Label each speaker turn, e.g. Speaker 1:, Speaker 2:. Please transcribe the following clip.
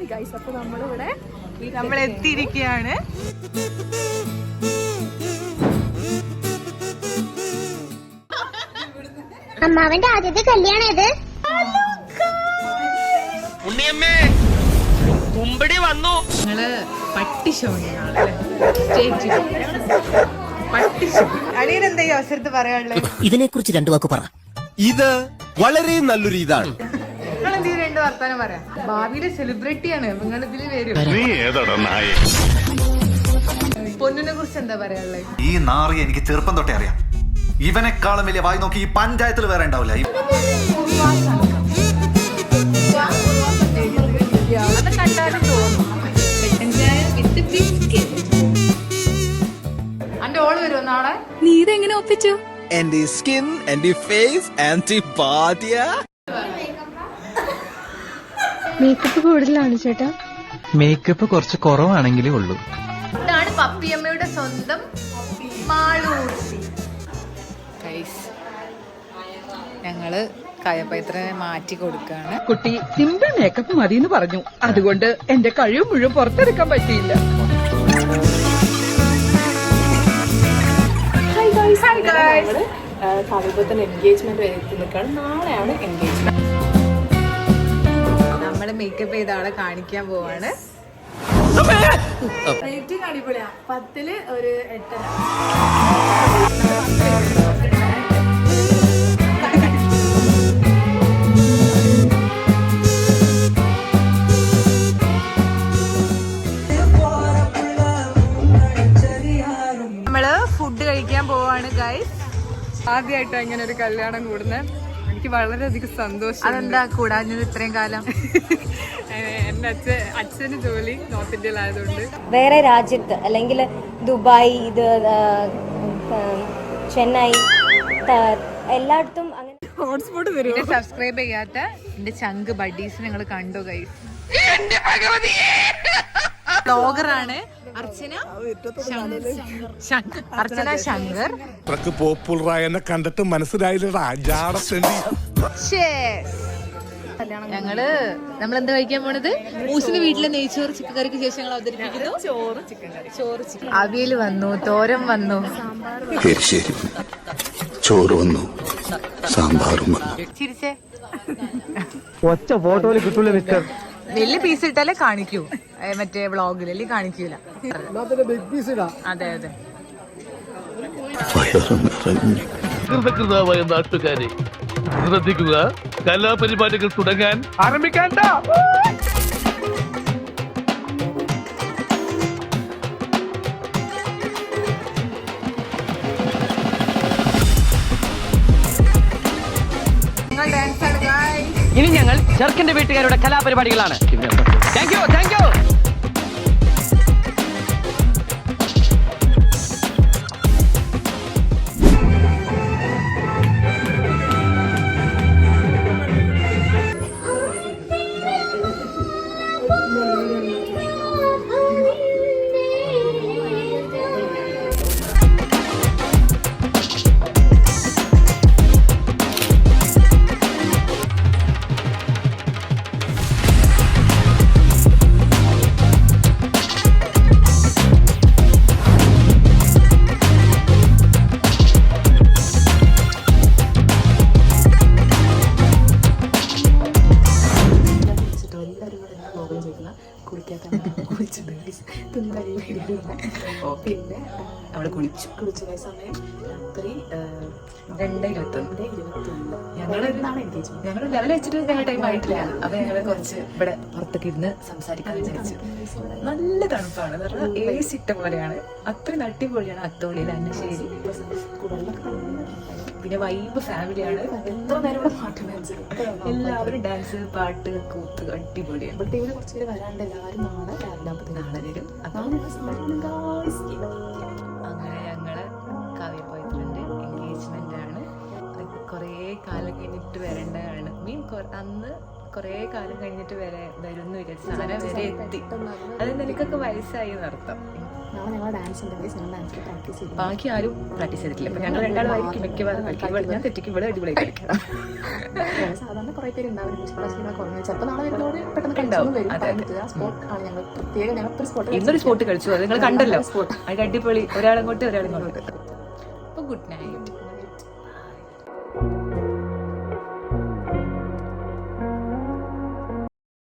Speaker 1: Hi guys അപ്പൊ നമ്മളിവിടെ
Speaker 2: നമ്മൾ എത്തിയിരിക്കുകയാണ്
Speaker 3: അമ്മാവന്റെ ആദ്യത്തെ കല്യാണം ഇത്
Speaker 4: ഉണ്ണിയമ്മേ കുമ്പടി വന്നു.
Speaker 2: നിങ്ങൾ പട്ടിശോണിയാണ് ഷോയാണ് സ്റ്റേറ്റ് പട്ടി ഷോ അളിയൻ എന്താ ഈ അവസരത്ത് പറയാനുള്ളത്
Speaker 5: ഇതിനെക്കുറിച്ച് രണ്ടു വാക്ക് പറ.
Speaker 6: ഇത് വളരെ നല്ലൊരു ഇതാണ്
Speaker 2: രണ്ട് വർത്താനം പറയാം. ഭാവിയിലെ സെലിബ്രിറ്റിയാണ് നിങ്ങൾ ഇതിൽ വരും.
Speaker 7: നീ ഏതാടാ നായ?
Speaker 2: പൊന്നിനെ കുറിച്ച് എന്താ പറയാനുള്ളത്?
Speaker 8: ഈ നാറി എനിക്ക് ചെറുപ്പം തൊട്ടേ അറിയാം. ഇവനെക്കാളും വലിയ വായി നോക്കി ഈ പഞ്ചായത്തിൽ വേറെ ഉണ്ടാവില്ല. ഈ
Speaker 2: അത് കണ്ടാലും തോന്നും. അന്റെ ഓൾ വരുമോ നാളെ?
Speaker 1: നീ ഇതെങ്ങനെ ഒപ്പിച്ചു?
Speaker 6: എന്റെ സ്കിൻ എന്റെ ഫേസ് ആന്റി ആന്റിബാഡിയ
Speaker 3: മേക്കപ്പ് കൂടുതലാണ് ചേട്ടാ.
Speaker 9: മേക്കപ്പ് കുറച്ച് കുറവാണെങ്കിലേ ഉള്ളൂ.
Speaker 2: ഇതാണ് പപ്പിയമ്മയുടെ സ്വന്തം ഞങ്ങൾ കയപ്പത്രനെ മാറ്റി കൊടുക്കാണ്.
Speaker 10: കുട്ടി സിമ്പിൾ മേക്കപ്പ് മതി എന്ന് പറഞ്ഞു. അതുകൊണ്ട് എന്റെ കഴിവ് മുഴുവൻ പുറത്തെടുക്കാൻ പറ്റിയില്ല.
Speaker 1: ഹായ് ഗൈസ് ഹായ് കാവ്യപത്തിന് എൻഗേജ്മെന്റ് നിൽക്കുകയാണ്. നാളെയാണ് എൻഗേജ്മെന്റ്
Speaker 2: മേക്കപ്പ് ചെയ്ത ആളെ കാണിക്കാൻ പോവാണ്.
Speaker 1: റേറ്റിംഗ് അടിപൊളിയാ. പത്തിൽ ഒരു എട്ടര.
Speaker 2: നമ്മൾ ഫുഡ് കഴിക്കാൻ പോവാണ് ഗൈസ് ആദ്യമായിട്ടാണ് ഇങ്ങനെ ഒരു കല്യാണം കൂടുന്നത് എനിക്ക് വളരെയധികം സന്തോഷം അതെന്താ കൂടാഞ്ഞത് ഇത്രയും കാലം? എന്റെ അച്ഛൻ അച്ഛന് ജോലി നോർത്ത് ഇന്ത്യയിലായതുകൊണ്ട്.
Speaker 3: വേറെ രാജ്യത്ത് അല്ലെങ്കിൽ ദുബായ് ഇത് ചെന്നൈ എല്ലായിടത്തും അങ്ങനെ
Speaker 2: ഹോട്ട്സ്പോട്ട് വരും സബ്സ്ക്രൈബ് ചെയ്യാത്ത എന്റെ ചങ്ക് ബഡീസ് നിങ്ങൾ കണ്ടു ഗൈസ് ബ്ലോഗറാണ് അർച്ചന. ശങ്കർ. അർച്ചന ശങ്കർ.
Speaker 7: അത്രയ്ക്ക് പോപ്പുലറായ എന്നെ കണ്ടിട്ട് മനസ്സിലായില്ലടാ. ജാടത്തേണ്ടി
Speaker 2: ഞങ്ങൾ നമ്മൾ എന്താ കഴിക്കാൻ പോണത്? മൂസിന് വീട്ടിലെ നെയ്ച്ചോറ് ചിക്കൻ കറിക്ക് ശേഷം ഞങ്ങൾ അവതരിപ്പിക്കുന്നു. ചോറ് ചിക്കൻ കറി. ചോറ് ചിക്കൻ അവിയൽ വന്നു തോരൻ വന്നു.
Speaker 7: ശരി ചോറ് വന്നു. സാമ്പാറും വന്നു.
Speaker 2: ചിരിച്ചേ.
Speaker 9: ഒറ്റ ഫോട്ടോയിൽ കിട്ടൂല മിസ്റ്റർ.
Speaker 2: വലിയ പീസ് ഇട്ടാലേ കാണിക്കൂ. മറ്റേ വ്ളോഗിൽ അല്ലെങ്കിൽ കാണിക്കൂല. അതെ അതെ.
Speaker 4: കൃതകൃതാവായ നാട്ടുകാരെ ശ്രദ്ധിക്കുക. കലാപരിപാടികൾ തുടങ്ങാൻ ആരംഭിക്കാൻ
Speaker 5: ഇനി ഞങ്ങൾ ചെറുക്കന്റെ വീട്ടുകാരുടെ കലാപരിപാടികളാണ്. താങ്ക് യു താങ്ക് യു
Speaker 1: പിന്നെ അവിടെ കുളിച്ചു കുളിച്ച സമയം രാത്രി രണ്ട് ഇരുപത്തൊന്ന് ഇരുപത്തൊന്ന് ഞങ്ങൾ ഞങ്ങൾ ലെവൽ വെച്ചിട്ട് ഞങ്ങൾ ടൈം ആയിട്ടില്ല അപ്പൊ ഞങ്ങൾ കുറച്ച് ഇവിടെ പുറത്തൊക്കെ ഇരുന്ന് സംസാരിക്കാൻ വിചാരിച്ചു നല്ല തണുപ്പാണ് ഏ എ സി ഇട്ട പോലെയാണ് അത്രയും അടിപൊളിയാണ് അത്തോളിയിൽ അന്നശ്ശേരി പിന്നെ വൈബ് ഫാമിലിയാണ് എത്ര നേരം പാട്ട് ഡാൻസ് എല്ലാവരും ഡാൻസ് പാട്ട് കൂത്ത് അടിപൊളിയാണ് ഇവിടെ കുറച്ച് പേര് വരാണ്ട് എല്ലാവരും നാളെ രാവിലെ നാളെ വരും.
Speaker 2: അങ്ങനെ ഞങ്ങൾ പോയിട്ടുണ്ട്. എൻഗേജ്മെന്റ് ആണ്. കുറേ കാലം കഴിഞ്ഞിട്ട് വരേണ്ടതാണ്. മീൻ അന്ന് കുറേ കാലം കഴിഞ്ഞിട്ട് വരെ വരുന്നു സാധനം വരെ എത്തി. അത് നിനക്കൊക്കെ വയസ്സായി നടത്തം ബാക്കി ആരും പ്രാക്ടീസ് ചെയ്തിട്ടില്ല. അപ്പൊ ഞങ്ങൾ രണ്ടാളുമായിരിക്കും മിക്കവാറും കളിക്കും ഞാൻ തെറ്റിക്കും. ഇവിടെ അടിപൊളി കളിക്കണം.
Speaker 1: സാധാരണ കുറെ പേര് ഉണ്ടാവും.
Speaker 2: ഇന്നൊരു സ്പോട്ട് കളിച്ചു. അത് നിങ്ങൾ കണ്ടല്ലോ. അതിന്റെ അടിപൊളി. ഒരാളെങ്ങോട്ട് ഒരാളെങ്ങോട്ട്. അപ്പൊ ഗുഡ് നൈറ്റ്